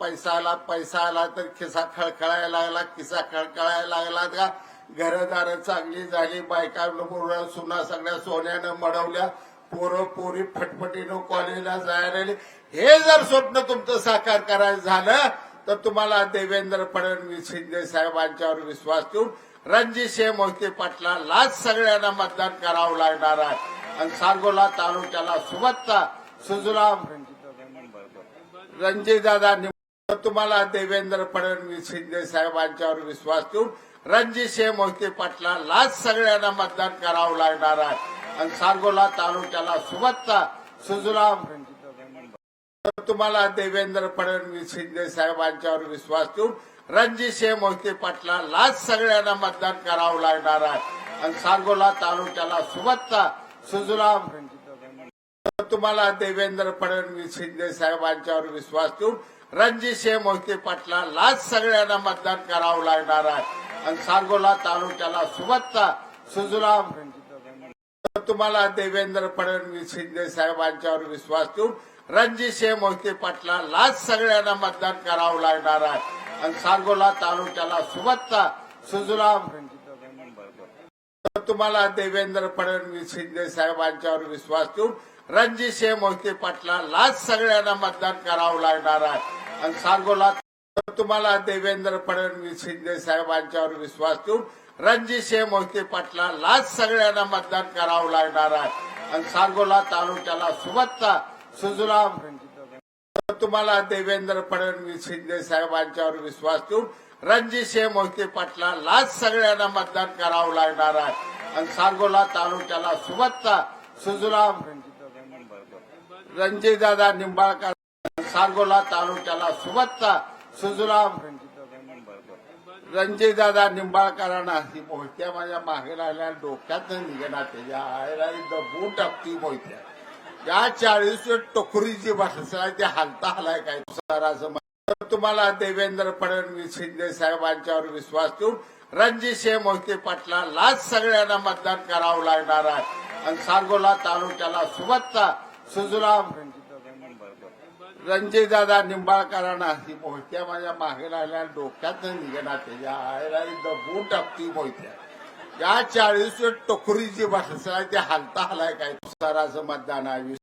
पैसा आला पैसा आला तर खिसा खळखळायला लागला खिसा खळखळायला लागला का? घरदार चांगली झाली बायका मुलं सुना सगळ्या सोन्यानं मडवल्या पोरं पोरी फटफटीनं कॉलेजला जायला हे जर स्वप्न तुमचं साकार करायचं झालं तर तुम्हाला देवेंद्र फडणवीस शिंदे साहेबांच्यावर विश्वास ठेवून रणजितसिंह मोहिते पाटलालाच सगळ्यांना मतदान करावं लागणार आहे. आणि सांगोला तालुक्याला सुबत्ता सुजला रणजितदादा दादा तुम्हाला देवेंद्र फडणवीस शिंदे साहेबांच्यावर विश्वास ठेवून रणजितसिंह मोहिते पाटलालाच सगळ्यांना मतदान करावं लागणार आहे. आणि सांगोला तालुक्याला सुबत्ता सुजलाम तुम्हाला देवेंद्र फडणवीस शिंदे साहेबांच्यावर विश्वास ठेवून रणजितसिंह मोहिते पाटलालाच सगळ्यांना मतदान करावं लागणार आहे. आणि सांगोला तालुक्याला सुबत्ता सुजलाम तुम्हाला देवेंद्र फडणवीस शिंदे साहेबांच्यावर विश्वास ठेवून रणजितसिंह मोहिते पाटलालाच सगळ्यांना मतदान करावं लागणार आहे. आणि सांगोला तालुक्याला सुबत्ता सुजलाम. तुम्हाला देवेंद्र फडणवीस शिंदे साहेबांच्यावर विश्वास ठेवून रणजितसिंह मोहिते पाटलालाच सगळ्यांना मतदान करावं लागणार आहे. आणि सांगोला तालुक्याला सुबत्ता सुजलाम. तुम्हाला देवेंद्र फडणवीस शिंदे साहेबांच्यावर विश्वास ठेवून रणजितसिंह मोहिते पाटलालाच सगळ्यांना मतदान करावं लागणार आहे. आणि सांगोला तुम्हाला देवेंद्र फडणवीस शिंदे साहेबांच्यावर विश्वास ठेवून रणजितसिंह मोहिते पाटलालाच सगळ्यांना मतदान करावं लागणार आहे. आणि सांगोला तालुक्याला सुबत्ता सुजला तुम्हाला देवेंद्र फडणवीस शिंदे साहेबांच्यावर विश्वास ठेवून रणजितसिंह मोहिते पाटलालाच सगळ्यांना मतदान करावं लागणार आहे. आणि सांगोला तालुक्याला सुबत्ता सुजलाम रणजितदादा निंबाळकर सांगोला तालुक्याला सुबत्ता सुजलाम रणजितदादा निंबाळकरांना ही मोहित्या माझ्या मागे राहिल्या डोक्यात निघणार त्याच्या आईला दबू टाकती मोहित्या या चाळीस टोकरी जी भाषा आहे ते हलाय काय? सर असं तुम्हाला देवेंद्र फडणवीस शिंदे साहेबांच्यावर विश्वास ठेवून रणजितसिंह मोहिते पाटलालाच सगळ्यांना मतदान करावं लागणार आहे. आणि सांगोला तालुक्याला सुबत्ता सुजुराम रणजितदादा निंबाळकरांना ही मोहित्या माझ्या मागे राहिल्या डोक्यात निघणार त्याच्या आयला दबून टाकती मोहित्या या चाळीस टोकरी जी भाषा ते हलता हलाय काय? सराचं मतदान आहे.